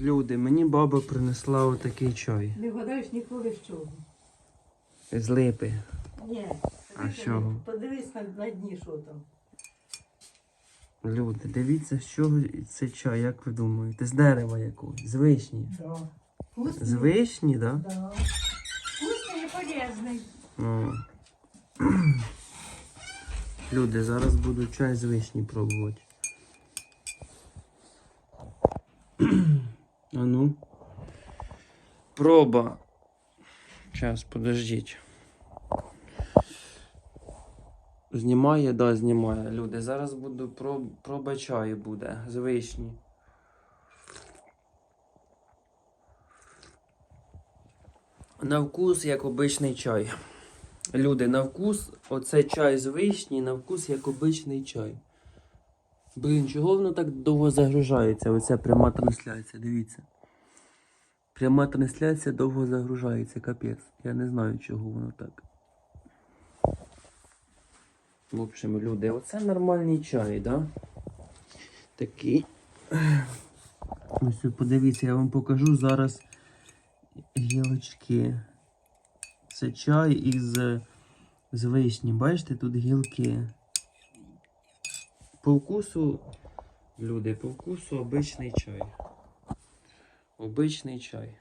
Люди, мені баба принесла отакий чай. Не вгадаєш ніколи з чого. З липи. Ні. А з чого? Подивись на, на дні, що там. Люди, дивіться, з чого це чай, як ви думаєте? З дерева якогось, з вишні. Да. Вкусний. З вишні, так? Да? Да. Вкусний і полезний. Ну. Люди, зараз буду чай з вишні пробувати. А ну. Проба. Зараз, подождіть. Знімає, да, знімає. Люди, зараз буду проб... проба чаю буде з вишні. На вкус як обичний чай. Люди, на вкус, оце чай з вишні, на вкус як обичний чай. Блін, чого воно так довго загружається? Оця пряма трансляція, дивіться. Пряма трансляція довго загружається, капець. Я не знаю, чого воно так. В общем, люди, оце нормальний чай, да? Такий. Ось подивіться, я вам покажу зараз гілочки. Це чай із з вишні. Бачите, тут гілки. По вкусу, люди, по вкусу обичний чай. Обичний чай.